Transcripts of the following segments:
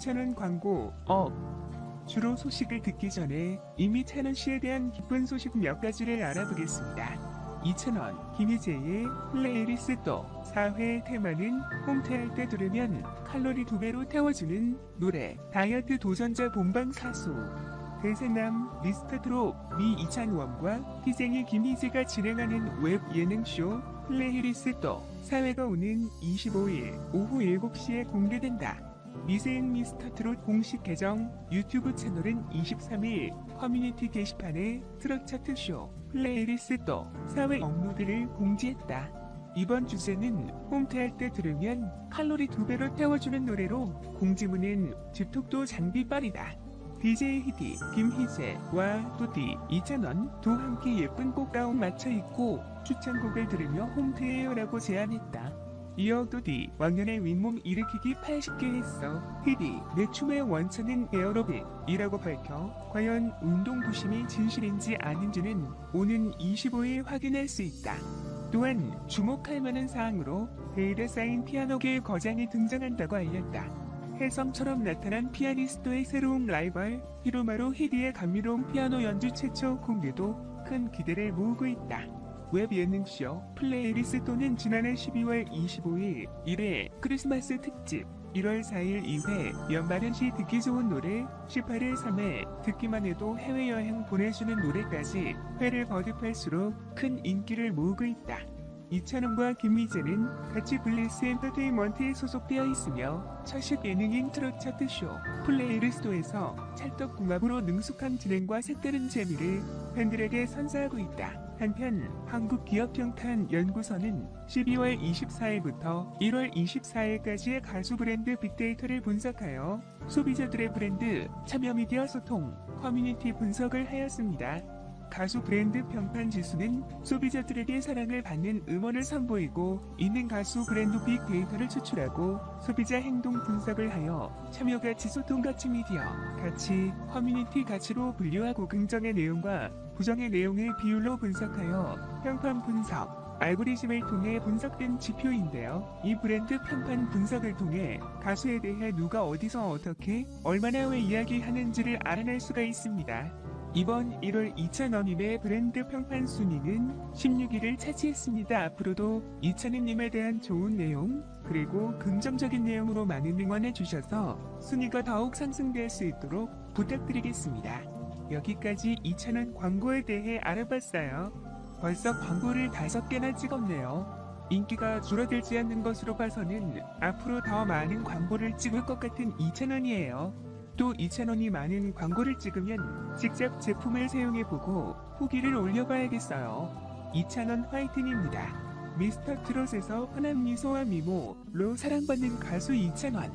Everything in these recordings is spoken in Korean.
천원 광고. 업 주로 소식을 듣기 전에 이미 찬원 씨에 대한 기쁜 소식 몇 가지를 알아보겠습니다. 2,000원 김희재의 플레이리스트. 4회 테마는 홈트할 때 들으면 칼로리 2배로 태워주는 노래 다이어트 도전자 본방 사수. 대세남 미스터트롯 미 이찬원과 희쟁이 김희재가 진행하는 웹 예능쇼 플레이리스트. 4회가 오는 25일 오후 7시에 공개된다. 미세인 미스터트롯 공식 계정 유튜브 채널은 23일 커뮤니티 게시판에 트롯 차트쇼 플레이리스트 4회 업로드를 공지했다. 이번 주제는 홈트할 때 들으면 칼로리 2배로 태워주는 노래로 공지문은 집톡도 장비빨이다. DJ 히디, 김희재와 또디, 이찬원 도 함께 예쁜 꽃가운 맞춰 입고 추천곡을 들으며 홈트해요라고 제안했다. 이어 또디 왕년의 윗몸 일으키기 80개 했어. 히디 내 춤의 원천은 에어로빅이라고 밝혀 과연 운동 부심이 진실인지 아닌지는 오는 25일 확인할 수 있다. 또한 주목할 만한 사항으로 베일에 쌓인 피아노계의 거장이 등장한다고 알렸다. 해성처럼 나타난 피아니스트의 새로운 라이벌 히로마루 히디의 감미로운 피아노 연주 최초 공개도 큰 기대를 모으고 있다. 웹 예능쇼 플레이리스트는 지난해 12월 25일 1회 크리스마스 특집 1월 4일 2회 연말은 시 듣기 좋은 노래 18일 3회 듣기만 해도 해외여행 보내주는 노래까지 회를 거듭할수록 큰 인기를 모으고 있다. 이찬원과 김미재는 같이 블리스 엔터테인먼트에 소속되어 있으며 첫식 예능인 트롯 차트쇼 플레이리스토에서 찰떡궁합으로 능숙한 진행과 색다른 재미를 팬들에게 선사하고 있다. 한편 한국기업평탄연구소는 12월 24일부터 1월 24일까지의 가수 브랜드 빅데이터를 분석하여 소비자들의 브랜드 참여 미디어 소통 커뮤니티 분석을 하였습니다. 가수 브랜드 평판 지수는 소비자들에게 사랑을 받는 음원을 선보이고 있는 가수 브랜드 빅데이터를 추출하고 소비자 행동 분석을 하여 참여 가치 소통 가치 미디어 가치 커뮤니티 가치로 분류하고 긍정의 내용과 부정의 내용을 비율로 분석하여 평판 분석 알고리즘을 통해 분석된 지표인데요. 이 브랜드 평판 분석을 통해 가수에 대해 누가 어디서 어떻게 얼마나 왜 이야기하는지를 알아낼 수가 있습니다. 이번 1월 2,000원님의 브랜드 평판 순위는 16위를 차지했습니다. 앞으로도 이찬은님에 대한 좋은 내용 그리고 긍정적인 내용으로 많은 응원해 주셔서 순위가 더욱 상승될 수 있도록 부탁드리겠습니다. 여기까지 2,000원 광고에 대해 알아봤어요. 벌써 광고를 5개나 찍었네요. 인기가 줄어들지 않는 것으로 봐서는 앞으로 더 많은 광고를 찍을 것 같은 2,000원이에요. 또 2,000원이 많은 광고를 찍으면 직접 제품을 사용해보고 후기를 올려봐야겠어요. 2,000원 화이팅입니다. 미스터 트롯에서 흔한 미소와 미모로 사랑받는 가수 2,000원.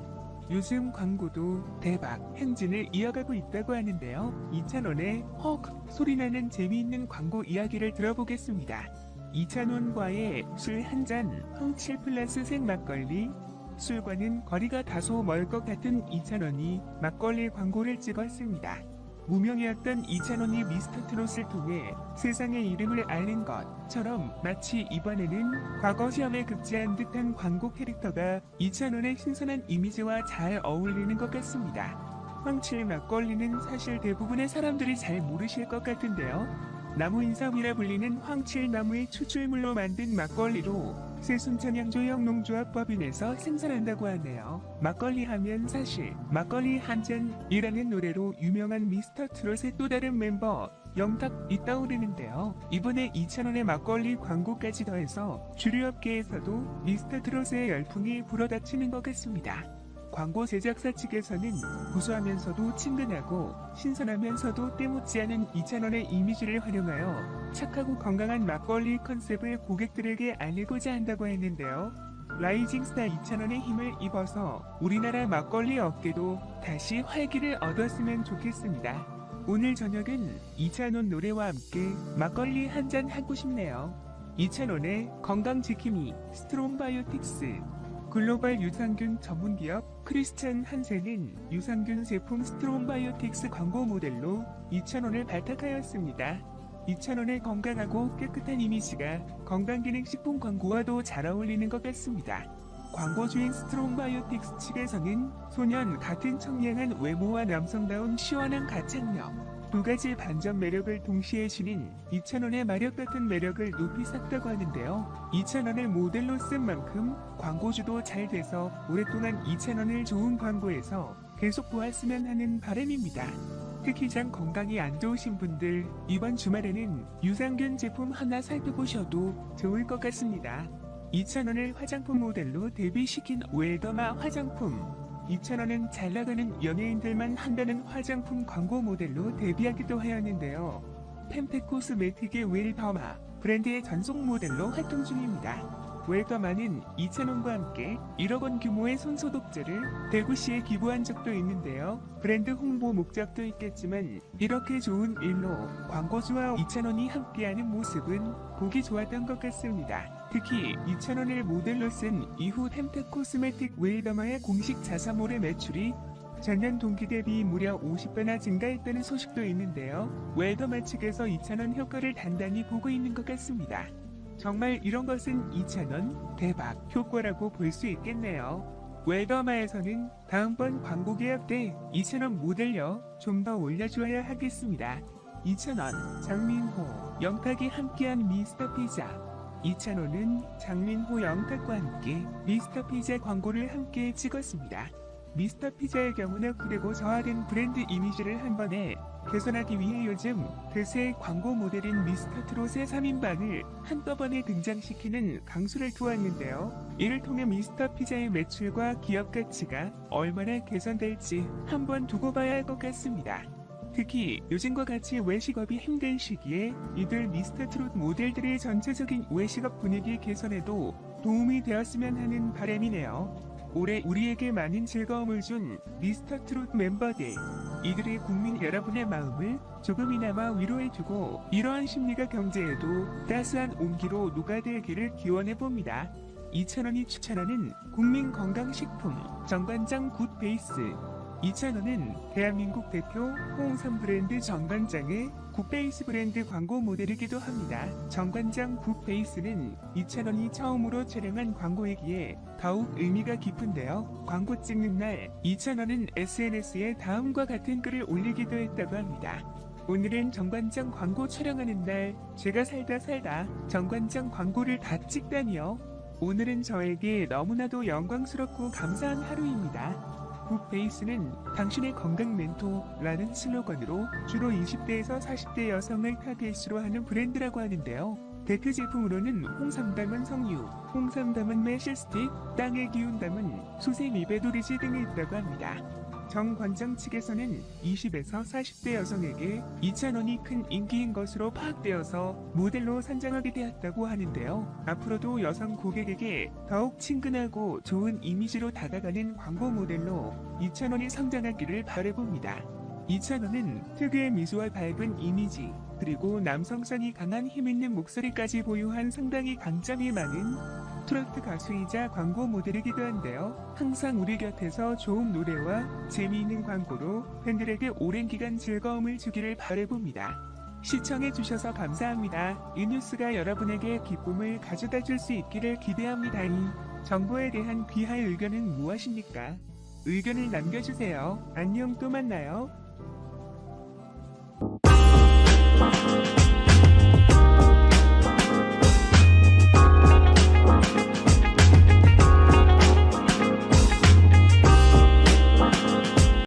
요즘 광고도 대박 행진을 이어가고 있다고 하는데요. 2,000원의 헉 소리나는 재미있는 광고 이야기를 들어보겠습니다. 2,000원과의 술 한 잔, 황칠 플러스 생 막걸리, 술과는 거리가 다소 멀 것 같은 2,000원이 막걸리 광고를 찍었습니다. 무명이었던 2,000원이 미스터 트롯을 통해 세상의 이름을 알린 것처럼 마치 이번에는 과거 시험에 급제한 듯한 광고 캐릭터가 2,000원의 신선한 이미지와 잘 어울리는 것 같습니다. 황칠 막걸리는 사실 대부분의 사람들이 잘 모르실 것 같은데요. 나무 인삼이라 불리는 황칠 나무의 추출물로 만든 막걸리로 세순천 양조역 농조합법인에서 생산한다고 하네요. 막걸리 하면 사실 막걸리 한 잔이라는 노래로 유명한 미스터 트롯의 또 다른 멤버 영탁 이 떠오르는데요. 이번에 2,000원의 막걸리 광고까지 더해서 주류 업계에서도 미스터 트롯의 열풍이 불어닥치는 것 같습니다. 광고 제작사 측에서는 구수하면서도 친근하고 신선하면서도 때묻지 않은 2,000원의 이미지를 활용하여 착하고 건강한 막걸리 컨셉을 고객들에게 알리고자 한다고 했는데요. 라이징 스타 2,000원의 힘을 입어서 우리나라 막걸리 업계도 다시 활기를 얻었으면 좋겠습니다. 오늘 저녁은 2,000원 노래와 함께 막걸리 한 잔 하고 싶네요. 2,000원의 건강지킴이 스트롬바이오틱스 글로벌 유산균 전문 기업 크리스찬 한센은 유산균 제품 스트롬바이오틱스 광고 모델로 2,000원을 발탁하였습니다. 2,000원의 건강하고 깨끗한 이미지가 건강기능식품 광고와도 잘 어울리는 것 같습니다. 광고주인 스트롱바이오틱스 측에서는 소년 같은 청량한 외모와 남성다운 시원한 가창력 두 가지 반전 매력을 동시에 지닌 2,000원의 마력 같은 매력을 높이 샀다고 하는데요. 2,000원을 모델로 쓴 만큼 광고주도 잘 돼서 오랫동안 2,000원을 좋은 광고에서 계속 보았으면 하는 바람입니다. 특히 장 건강이 안 좋으신 분들 이번 주말에는 유산균 제품 하나 살펴보셔도 좋을 것 같습니다. 2,000원을 화장품 모델로 데뷔시킨 웰더마 화장품 2,000원은 잘 나가는 연예인들만 한다는 화장품 광고 모델로 데뷔하기도 하였는데요. 펜테코스메틱의 웰더마 브랜드의 전속 모델로 활동 중입니다. 웰더마는 2,000원과 함께 1억 원 규모의 손소독제를 대구시에 기부한 적도 있는데요. 브랜드 홍보 목적도 있겠지만 이렇게 좋은 일로 광고주와 2,000원이 함께하는 모습은 보기 좋았던 것 같습니다. 특히 2,000원을 모델로 쓴 이후 템테 코스메틱 웰더마의 공식 자사몰의 매출이 전년 동기 대비 무려 50배나 증가했다는 소식도 있는데요. 웰더마 측에서 2,000원 효과를 단단히 보고 있는 것 같습니다. 정말 이런 것은 2,000원 대박 효과라고 볼 수 있겠네요. 웰더마에서는 다음번 광고 계약 때 2,000원 모델료 좀더 올려줘야 하겠습니다. 2,000원 장민호 영탁이 함께한 미스터 피자 2,000원은 장민호 영탁과 함께 미스터 피자 광고를 함께 찍었습니다. 미스터 피자의 경우는 그리고 저하된 브랜드 이미지를 한 번에 개선하기 위해 요즘 대세 광고 모델인 미스터 트롯의 3인방을 한꺼번에 등장시키는 강수를 두었는데요. 이를 통해 미스터 피자의 매출과 기업 가치가 얼마나 개선될지 한번 두고 봐야 할 것 같습니다. 특히 요즘과 같이 외식업이 힘든 시기에 이들 미스터 트롯 모델들의 전체적인 외식업 분위기 개선에도 도움이 되었으면 하는 바람이네요. 올해 우리에게 많은 즐거움을 준 미스터 트롯 멤버들 이들의 국민 여러분의 마음을 조금이나마 위로해주고 이러한 심리가 경제에도 따스한 온기로 녹아들기를 기원해봅니다. 2,000원이 추천하는 국민 건강식품 정관장 굿 베이스 2,000원은 대한민국 대표 홍삼 브랜드 정관장의 굿베이스 브랜드 광고 모델이기도 합니다. 정관장 굿베이스는 2,000원이 처음으로 촬영한 광고이기에 더욱 의미가 깊은데요. 광고 찍는 날 2,000원은 SNS에 다음과 같은 글을 올리기도 했다고 합니다. 오늘은 정관장 광고 촬영하는 날 제가 살다 살다 정관장 광고를 다 찍다니요. 오늘은 저에게 너무나도 영광스럽고 감사한 하루입니다. 굿베이스는 당신의 건강 멘토라는 슬로건으로 주로 20대에서 40대 여성을 타겟으로 하는 브랜드라고 하는데요. 대표 제품으로는 홍삼 담은 성유, 홍삼 담은 매실 스틱, 땅의 기운 담은 수세 이베도리지 등이 있다고 합니다. 정 관장 측에서는 20에서 40대 여성에게 2,000원이 큰 인기인 것으로 파악되어서 모델로 선정하게 되었다고 하는데요. 앞으로도 여성 고객에게 더욱 친근하고 좋은 이미지로 다가가는 광고 모델로 2,000원이 성장하기를 바라봅니다. 2,000원은 특유의 미소와 밝은 이미지, 그리고 남성성이 강한 힘있는 목소리까지 보유한 상당히 강점이 많은 트로트 가수이자 광고 모델이기도 한데요. 항상 우리 곁에서 좋은 노래와 재미있는 광고로 팬들에게 오랜 기간 즐거움을 주기를 바라봅니다. 시청해주셔서 감사합니다. 이 뉴스가 여러분에게 기쁨을 가져다 줄 수 있기를 기대합니다. 이 정보에 대한 귀할 의견은 무엇입니까? 의견을 남겨주세요. 안녕 또 만나요.